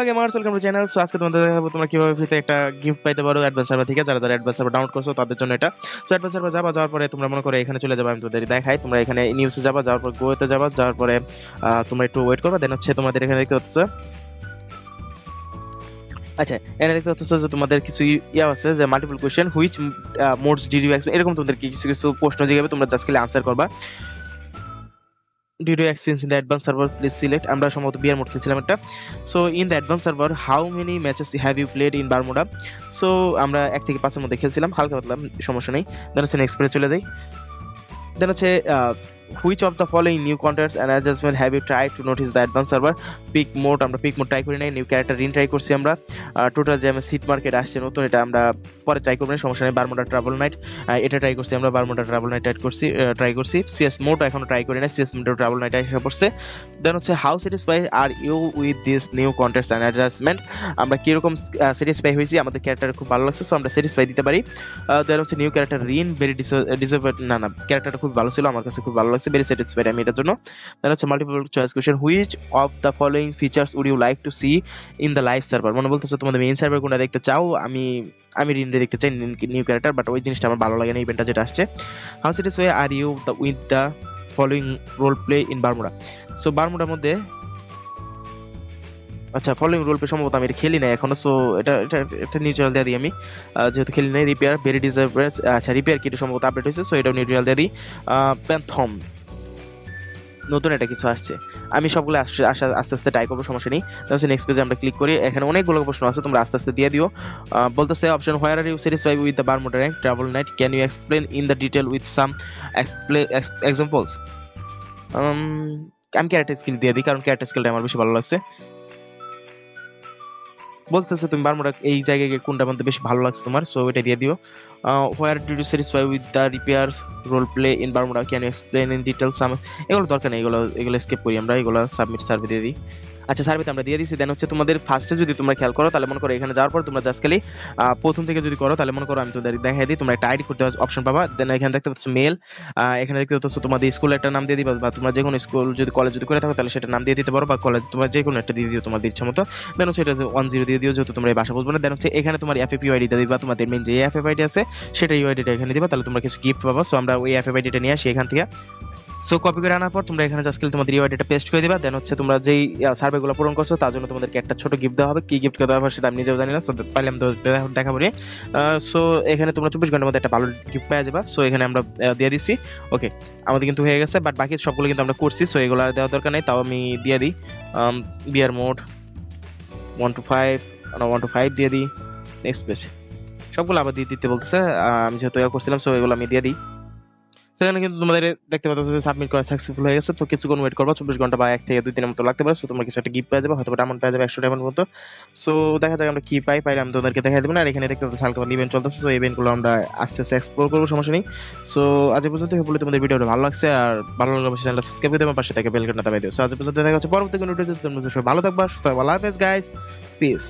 Hello gamers welcome to channel so আজকে তোমাদের দেখাবো তোমরা কীভাবে ফ্রিতে একটা গিফট পাইতে পারো অ্যাডভান্স সার্ভার থেকে, যারা যারা অ্যাডভান্স সার্ভার ডাউনলোড করছ তাদের জন্য এটা। সো অ্যাডভান্স সার্ভার যাবা, যাওয়ার পরে তোমরা মনে করো এখানে চলে যাবে, আমি তোমাদের দেখাই। তোমরা এখানে নিউজে যাবা, যাওয়ার পর গোতে যাবা, যাওয়ার পরে তোমরা একটু ওয়েট করবা দেন হচ্ছে তোমাদের এখানে দেখতে পাচ্ছ। আচ্ছা এখানে দেখতে পাচ্ছ যে তোমাদের কিছু ইয়া আছে, যে multiple question which modes did you এরকম তোমাদের কিছু কিছু প্রশ্ন জিজ্ঞাসা তোমরা জাস্ট খালি আনসার করবা। Did you experience in the advance server please select আমরা সম্ভবত বিয়ার মোড খেলছিলাম একটা। So in the advance server how many matches have you played in Bermuda so আমরা এক থেকে পাঁচের মধ্যে খেলছিলাম, হালকা পাতলাম সমস্যা নেই। দেন হচ্ছে নেক্সট প্লেয়ার চলে যাই। দেন হচ্ছে which of the following new contents and adjustment have you try to notice the advance server pick mode আমরা পিক মোড ট্রাই করি নাই নিউ ক্যারেক্টার রিন ট্রাই করছি আমরা। টোটাল আমি সিট মার্কেট আসছে নতুন, এটা আমরা পরে ট্রাই করব, সমস্যা নেই বারমুডা ট্রাভেল নাইট এটা ট্রাই করছি আমরা বারমুডা ট্রাভেল নাইট ট্রাই করছি ট্রাই করছি। সিএস মোড এখনও ট্রাই করি না সিএস মোড ট্রাভেল নাইট এসে পড়ছে। দেন হচ্ছে how satisfy are you with this new contents and adjustment আমরা কীরকম স্যাটিসফাই হয়েছি, আমাদের ক্যারেক্টার খুব ভালো লাগছে সো আমরা স্যাটিসফাই দিতে পারি। দেন হচ্ছে new character Rin very deserve না না ক্যারেক্টারটা খুব ভালো ছিল, আমার কাছে খুব ভালো লাগছে ভেরি স্যাটিসফাইড আমি এটার জন্য দেন হচ্ছে multiple choice question which of the following features would you like to see in the live server মনে বলতেছে, তোমাদের মেইন সার্ভার কোনটা দেখতে চাও? আমি আমি রিনরে দেখতে চাই নিউ ক্যারেক্টার বাট ওই জিনিসটা আমার ভালো লাগে না ইভেন্টটা যেটা আসছে। How satisfy are you the with the following role play in Bermuda so বারমুডার মধ্যে আচ্ছা ফলোইং রোল প্লে সম্ভবত আমি এটা খেলি না এখনও সো এটা এটা এটা নিউট্রাল দিয়ে দিই আমি। যেহেতু খেলি নাই রিপেয়ার ভেরি ডিজার্ভ আচ্ছা রিপেয়ার কি এটা সম্ভবত আপডেট হয়েছে সো এটাও নিউট্রাল দিয়ে দিই। প্যান্থম নতুন এটা কিছু আসছে। আমি সবগুলো আস- আস- আস্তে আস্তে ট্রাই করব, সমস্যা নেই। তাহলে নেক্সট পেজে আমরা ক্লিক করি। এখানে অনেকগুলো প্রশ্ন আছে, তোমরা আস্তে আস্তে দিয়ে দিও। বলতেছে option where are you satisfy with the Bermuda rank travel night can you explain in the detail with some examples আমি ক্যারেক্টার স্কিল দিয়ে দিই, কারণ ক্যারেক্টার স্কিলটা আমার বেশি ভালো লাগছে। বলতেছে, তুমি বারমুডা এই জায়গায় গিয়ে কোনটা মধ্যে বেশি ভালো লাগছে তোমার? সো এটা দিয়ে দিও। Where do you satisfy with the repair role play in Bermuda can explain in detail some এগুলো দরকার নেই, এগুলো এগুলো স্কিপ করি আমরা, এগুলো সাবমিট সার্ভে দিয়ে দিই। আচ্ছা সার্ভেতে আমরা দিয়ে দিচ্ছি দেন হচ্ছে তোমাদের ফার্স্টে যদি তোমরা খেয়াল করো, তাহলে মনে করো এখানে যাওয়ার পর তোমরা জাস্ট খালি প্রথম থেকে যদি করো, তাহলে মনে করো আমি তোমাদের দেখাই দিই, তোমরা একটা আইডি করতে অপশন পাবা। দেন এখানে দেখতে পাচ্ছ মেল এখানে দেখতে পাচ্ছ তোমাদের স্কুল একটা নাম দিয়ে দিবা, বা তোমরা যে কোনো স্কুল যদি কলেজ যদি করে থাকো, তাহলে সেটা নাম দিয়ে দিতে পারো, বা কলেজ তোমরা যে কোনো একটা দিয়ে দিও তোমাদের ইচ্ছা মতো। দেন হচ্ছে এটা ওয়ান জিরো দিয়ে দিও, যেহেতু তোমরা এই ভাষা বুঝব না। দেন হচ্ছে এখানে তোমার এফএপি আইডিটা দিবা, তোমাদের মেন যে এফএফ আইডি আছে, সেটা ইউআইডিটা এখানে দিবা, তাহলে তোমরা কিছু গিফট পাবা। সো আমরা ওই এফএফ আইডিটা নিয়ে আসি এখান থেকে। সো কপি করে আনার পর তোমরা এখানে জাস্ট তোমাদের ইউআইডিটা পেস্ট করে দিবা। দেন হচ্ছে তোমরা যেই সার্ভেগুলো পূরণ করছ, তার জন্য তোমাদেরকে একটা ছোট গিফট দেওয়া হবে। কি গিফট দেওয়া হবে সেটা আমি নিজেও জানি না সো পাইলে আমি দেখাবো নি সো এখানে তোমরা চব্বিশ ঘণ্টার মধ্যে একটা ভালো গিফট পেয়ে যাবা। সো এখানে আমরা দিয়ে দিচ্ছি। ওকে আমাদের কিন্তু হয়ে গেছে বাট বাকি সবগুলো কিন্তু আমরা করছি সো এগুলো আর দেওয়ার দরকার নেই। তাও আমি দিয়ে দিই। BR mode one two five one two five দিয়ে দিই। নেক্সট পেজ সবগুলো আবার দিয়ে দিতে বলতেছে আমি যেহেতু করছিলাম সো এগুলো আমি দিয়ে দিই। সেখানে কিন্তু তোমাদের দেখতে পাচ্ছ যে সাবমিট করা সাকসেসফুল হয়ে গেছে। তো কিছুক্ষণ ওয়েট করবা, চব্বিশ ঘণ্টা বা এক থেকে দুই দিনের মতো লাগতে পারে। সো তোমরা কিছু একটা গিফট পেয়ে যাবে হয়তো ডায়মন্ড পেয়ে যাবে একশো ডায়মন্ড মতো। সো দেখা যাক আমরা কি পাই, পাইলে আমি তোমাদেরকে দেখা দেবো না। আর এখানে দেখতে পাচ্ছ হালকা ইভেন্ট চলতেছে। সো ইভেন্টগুলো আমরা আস্তে আস্তে এক্সপ্লোর করব, সমস্যা নেই। সো আজ পর্যন্ত বলে তোমাদের ভিডিওটা ভালো লাগছে। আর ভালো লাগলে অবশ্যই চ্যানেলটা সাবস্ক্রাইব করে দেবে। পাশে থেকে বেল ঘণ্টা দাবাই দিও। সো আজ পর্যন্ত দেখা হচ্ছে পরবর্তী কোনো ভিডিওতে তোমরা ভালো থাকবা থাকবা। আল্লাহ হাফেজ গাইস পিস